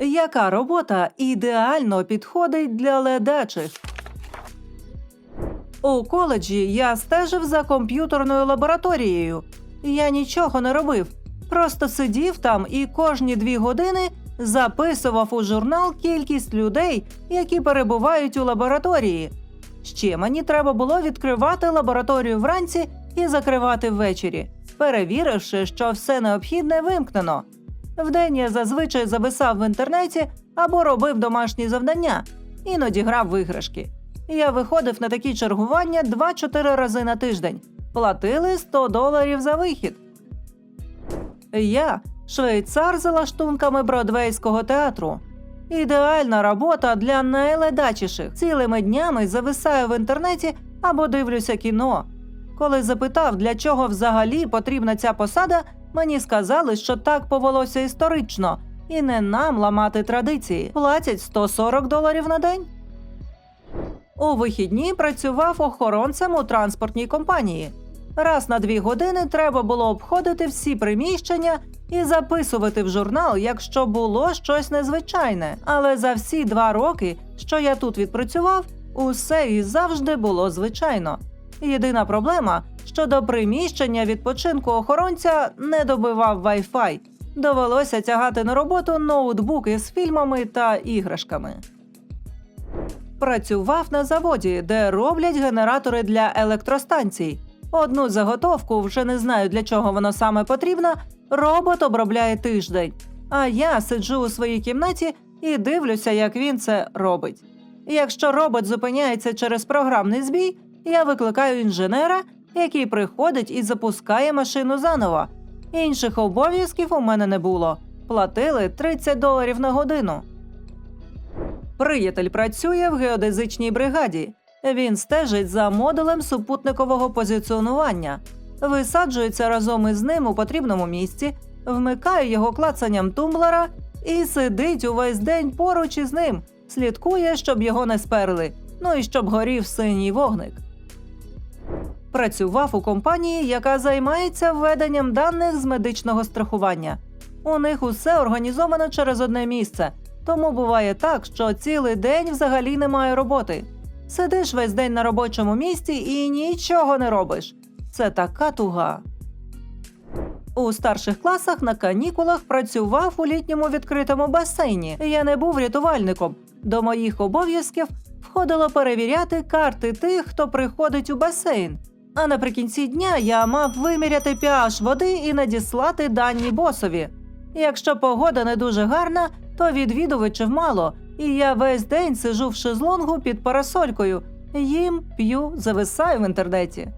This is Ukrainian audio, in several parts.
Яка робота ідеально підходить для ледачих? У коледжі я стежив за комп'ютерною лабораторією. Я нічого не робив, просто сидів там і кожні дві години записував у журнал кількість людей, які перебувають у лабораторії. Ще мені треба було відкривати лабораторію вранці і закривати ввечері, перевіривши, що все необхідне вимкнено. Вдень я зазвичай зависав в інтернеті або робив домашні завдання, іноді грав в іграшки. Я виходив на такі чергування 2-4 рази на тиждень. Платили 100 доларів за вихід. Я швейцар за лаштунками Бродвейського театру. Ідеальна робота для найледачіших. Цілими днями зависаю в інтернеті або дивлюся кіно. Коли запитав, для чого взагалі потрібна ця посада, мені сказали, що так повелося історично, і не нам ламати традиції. Платять 140 доларів на день. У вихідні працював охоронцем у транспортній компанії. Раз на дві години треба було обходити всі приміщення і записувати в журнал, якщо було щось незвичайне. Але за всі два роки, що я тут відпрацював, усе і завжди було звичайно. Єдина проблема, що до приміщення відпочинку охоронця не добивав Wi-Fi. Довелося тягати на роботу ноутбуки з фільмами та іграшками. Працював на заводі, де роблять генератори для електростанцій. Одну заготовку, вже не знаю для чого воно саме потрібно, робот обробляє тиждень. А я сиджу у своїй кімнаті і дивлюся, як він це робить. Якщо робот зупиняється через програмний збій, я викликаю інженера, який приходить і запускає машину заново. Інших обов'язків у мене не було. Платили 30 доларів на годину. Приятель працює в геодезичній бригаді. Він стежить за модулем супутникового позиціонування, висаджується разом із ним у потрібному місці, вмикає його клацанням тумблера і сидить увесь день поруч із ним, слідкує, щоб його не сперли, ну і щоб горів синій вогник. Працював у компанії, яка займається введенням даних з медичного страхування. У них усе організовано через одне місце, тому буває так, що цілий день взагалі немає роботи. Сидиш весь день на робочому місці і нічого не робиш. Це така туга. У старших класах на канікулах працював у літньому відкритому басейні. Я не був рятувальником. До моїх обов'язків входило перевіряти карти тих, хто приходить у басейн. А наприкінці дня я мав виміряти pH води і надіслати дані босові. Якщо погода не дуже гарна, то відвідувачів мало, і я весь день сижу в шезлонгу під парасолькою, їм, п'ю, зависаю в інтернеті.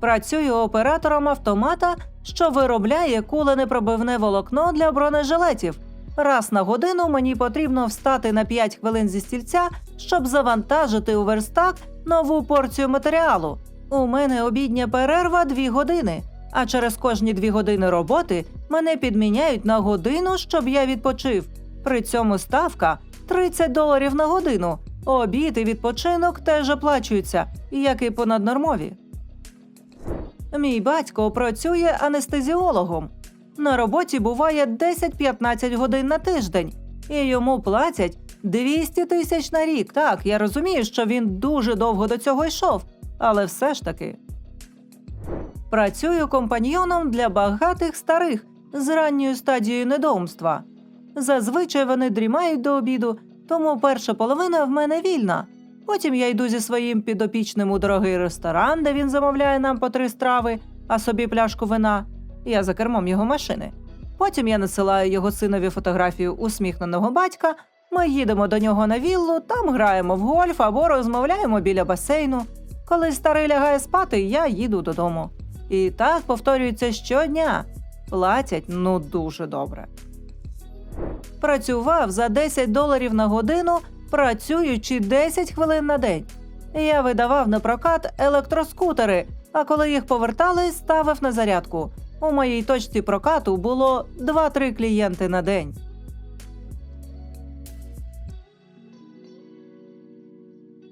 Працюю оператором автомата, що виробляє куленепробивне волокно для бронежилетів. Раз на годину мені потрібно встати на 5 хвилин зі стільця, щоб завантажити у верстак нову порцію матеріалу. У мене обідня перерва 2 години, а через кожні 2 години роботи мене підміняють на годину, щоб я відпочив. При цьому ставка 30 доларів на годину. Обід і відпочинок теж оплачуються, як і понаднормові. Мій батько працює анестезіологом. На роботі буває 10-15 годин на тиждень, і йому платять 200 тисяч на рік. Так, я розумію, що він дуже довго до цього йшов, але все ж таки. Працюю компаньйоном для багатих старих з ранньою стадією недоумства. Зазвичай вони дрімають до обіду, тому перша половина в мене вільна. Потім я йду зі своїм підопічним у дорогий ресторан, де він замовляє нам по три страви, а собі пляшку вина. Я за кермом його машини. Потім я насилаю його синові фотографію усміхненого батька. Ми їдемо до нього на віллу, там граємо в гольф або розмовляємо біля басейну. Коли старий лягає спати, я їду додому. І так повторюється щодня. Платять ну дуже добре. Працював за 10 доларів на годину, працюючи 10 хвилин на день. Я видавав на прокат електроскутери, а коли їх повертали, ставив на зарядку. У моїй точці прокату було 2-3 клієнти на день.